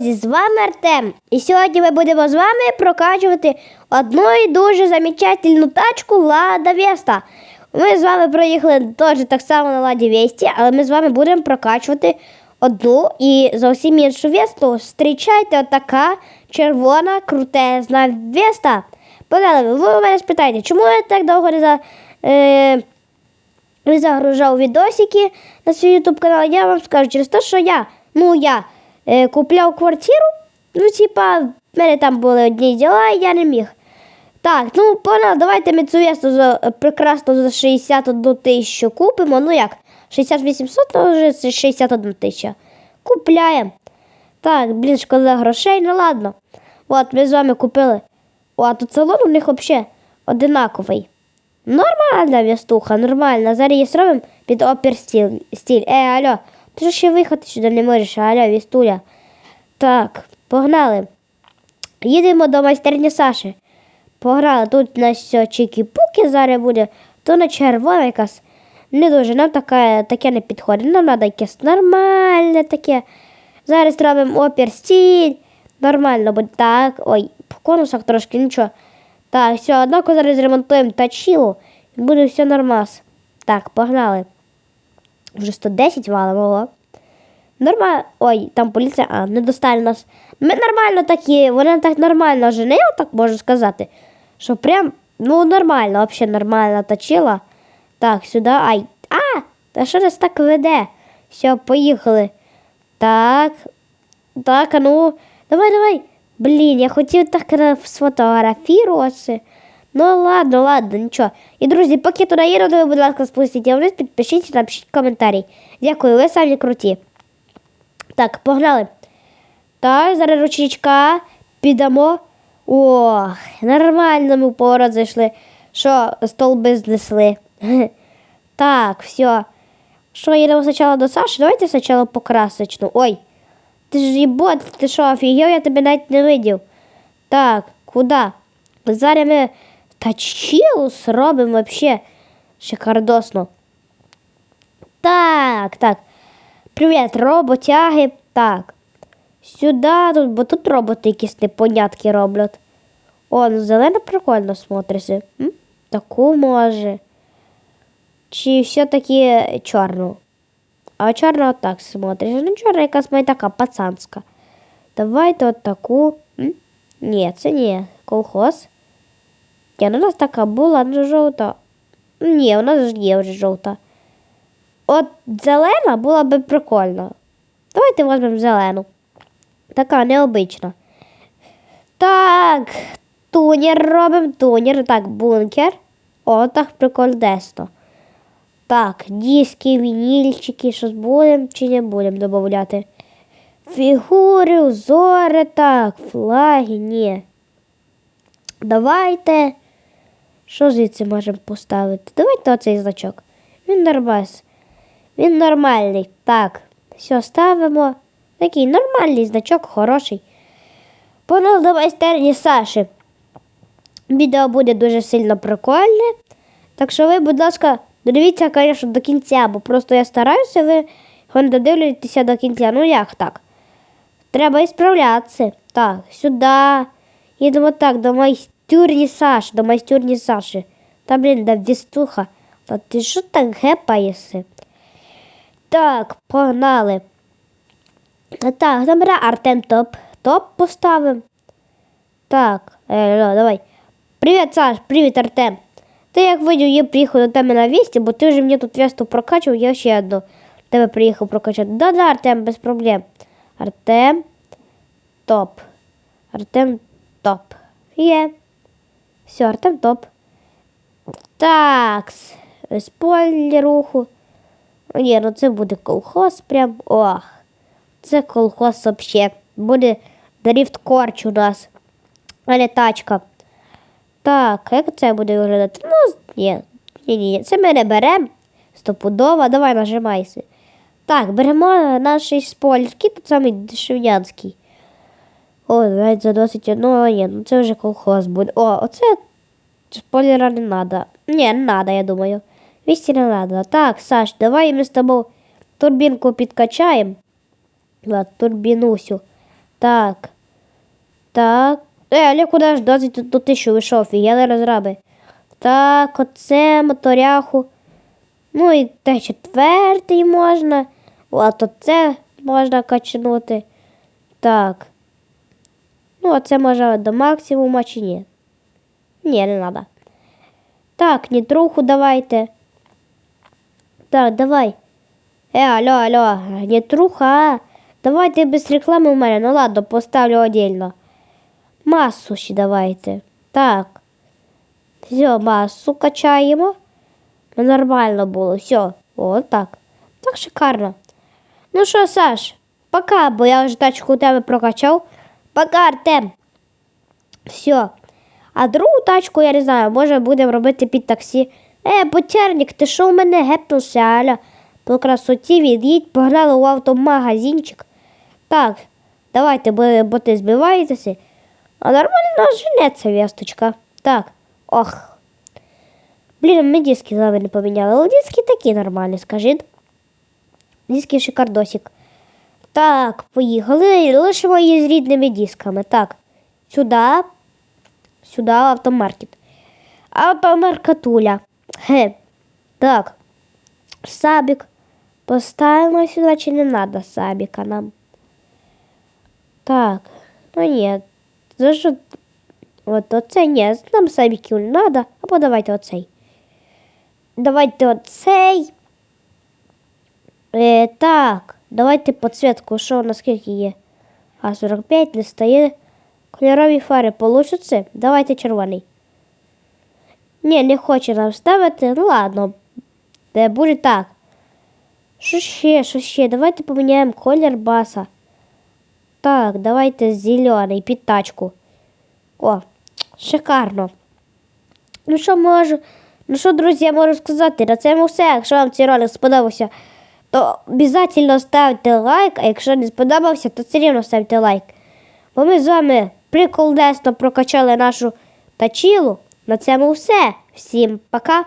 З вами Артем. І сьогодні ми будемо з вами прокачувати одну і дуже замечательну тачку Лада Веста. Ми з вами проїхали теж так само на Ладі Весті, але ми з вами будемо прокачувати одну і зовсім іншу Весту. Зустрічайте отака червона крутезна Веста. Погнали, ви мене спитаєте, чому я так довго не за. Е, не загружав відосики на свій YouTube канал, я вам скажу через те, що я, ну я купляв квартиру, ну, типа, в мене там були одні діла, і я не міг. Так, ну погнали, давайте ми цю весу за е, прекрасно за 61 тисячу купимо. Ну як, 6800, то вже це 61 тисяча. Купляємо. Так, блін, шкода грошей, ну ладно. От, ми з вами купили. О, а тут салон у них взагалі одинаковий. Нормальна вістуха, нормальна. Зараз її зробимо під стіль. стіль. Е, алло, ти ж ще виїхати сюди не можеш, алло, вістуля. Так, погнали. Їдемо до майстерні Саші. Погнали, тут у нас все чики-пуки зараз буде, то на червона якась. Не дуже, нам таке, таке не підходить. Нам треба якесь нормальне таке. Зараз робимо опір стіль. Нормально буде так. Ой, по конусах трошки нічого. Так, все, однако зараз ремонтуємо тачілу і буде все нормас. Так, погнали. Вже 110 валимо. Нормально. Ой, там поліція, а, не достали нас. Ми нормально такі, вони так нормально женили, так можу сказати. Що прям, ну, нормально, взагалі нормально точила. Так, сюди. Ай. А! Та що нас так веде? Все, поїхали. Так. Так, а ну. Давай, давай. Блін, я хотів так сфотографіруватися. Ну ладно, ладно, нічого. І друзі, поки туди то ви, будь ласка, спустіть вниз, підпишіться, напишіть коментарі. Дякую, ви самі круті. Так, погнали. Так, зараз ручничка підемо. Ох, нормально ми в поворот зайшли. Що, столби знесли. Так, все. Що, їдемо спочатку до Саші? Давайте спочатку по красочну. Ой, ти ж їбот, ти що, офігел, я тебе навіть не видів. Так, куди? Зараз ми тачілу зробимо вообще шикардосно. Так, так. Привіт, роботяги. Так. Сюди, тут, бо тут роботи якісь непонятки роблять. О, ну зелено прикольно смотриться. М? Таку може. Чи все-таки чорну? А чорна отак смотриться. Ну, чорна якась має така пацанська. Давайте от таку. М? Ні, це не колхоз. Ні, ну у нас така була, ну жовта. Ні, нас ж є вже жовта. От зелена була би прикольно. Давайте візьмемо зелену. Така необична. Так, тунер робимо, тунер. Так, бункер. О, так прикольно десно. Так, диски, вінільчики, щось будемо чи не будемо додати. Фігури, узори, так, флаги, ні. Давайте. Що звідси можемо поставити? Давайте оцей значок. Він нормас. Він нормальний. Так, все ставимо. Такий нормальний значок, хороший. Понов до майстерні Саші. Відео буде дуже сильно прикольне. Так що ви, будь ласка, додивіться, звісно, до кінця, бо просто я стараюся, ви не додивлюєтеся до кінця. Ну як так? Треба і справлятися. Так, сюди. Їдемо так, до майстюрні Саші, до майстюрні Саші. Та, блін, да вістуха. Та ти що так гепаєшся? Так, погнали. Так, номера Артем топ. Топ поставимо. Так, е, давай. Привіт, Саш, привіт, Артем. Ти як видів, я приїхав до тебе на вісті, бо ти вже мені тут весту прокачував, я ще одну тебе приїхав прокачати. Да-да, Артем, без проблем. Артем топ. Артем топ. Є. Все, Артем топ. Так. Спойлер руху. Ні, ну це буде колхоз прям. Ох. Це колхоз вообще. Буде дріфт корч у нас. А не тачка. Так, як це буде виглядати? Ну, ні. Ні, ні, це ми не беремо. Стопудово, давай нажимайся. Так, беремо наш спойлер, тут самий дешевнянський. О, навіть за 21, ну ну це вже колхоз буде. О, оце спойлера не треба. Ні, не треба, я думаю. 200 не треба. Так, Саш, давай ми з тобою турбінку підкачаємо. Турбінусю. Так. Так. Е, Олег, куди ж досить тут, тут ти що вийшов, офігели розраби. Так, оце моторяху. Ну і те четвертий можна. От оце можна качнути. Так. Ну, а це може до максимума чи ні? Ні, не треба. Так, нітруху давайте. Так, давай. Е, алло, алло, нітруха. а? Давайте без реклами у мене. Ну ладно, поставлю отдельно. Масу ще давайте. Так. Все, масу качаємо. Ну, нормально було. Все. От так. Так шикарно. Ну що, Саш, пока, бо я вже тачку у тебе прокачав. Пока, Артем. Все. А другу тачку, я не знаю, може будемо робити під таксі. Е, Ботерник, ти що у мене гепнувся, Аля? По красоті від'їдь, погнали у автомагазинчик. Так, давайте, бо ти збиваєтеся. А нормально женеться весточка. Так, ох. Блін, ми диски з вами не поміняли, але диски такі нормальні, скажіть. Диски шикардосик. Так, поїхали. Лишимо її з рідними дисками. Так, сюди. Сюди автомаркет. Автомаркатуля. Хе. Так. Сабик. Поставимо сюди, чи не треба сабіка нам. Так. Ну ні. За що? От оце ні. Нам сабіків не треба. Або давайте оцей. Давайте оцей. Е, так. Давайте підсвітку, що наскільки є. А 45 не стає. Кольорові фари получаться? Давайте червоний. Ні, не хоче нам ставити. Ну ладно. Де буде так. Що ще, що ще? Давайте поміняємо колір баса. Так, давайте зелений під тачку. О, шикарно. Ну що можу? Ну що, друзі, я можу сказати? На цьому все. Якщо вам цей ролик сподобався, то обов'язково ставте лайк, а якщо не сподобався, то все рівно ставте лайк. Бо ми з вами приколдесно прокачали нашу тачілу. На цьому все. Всім пока!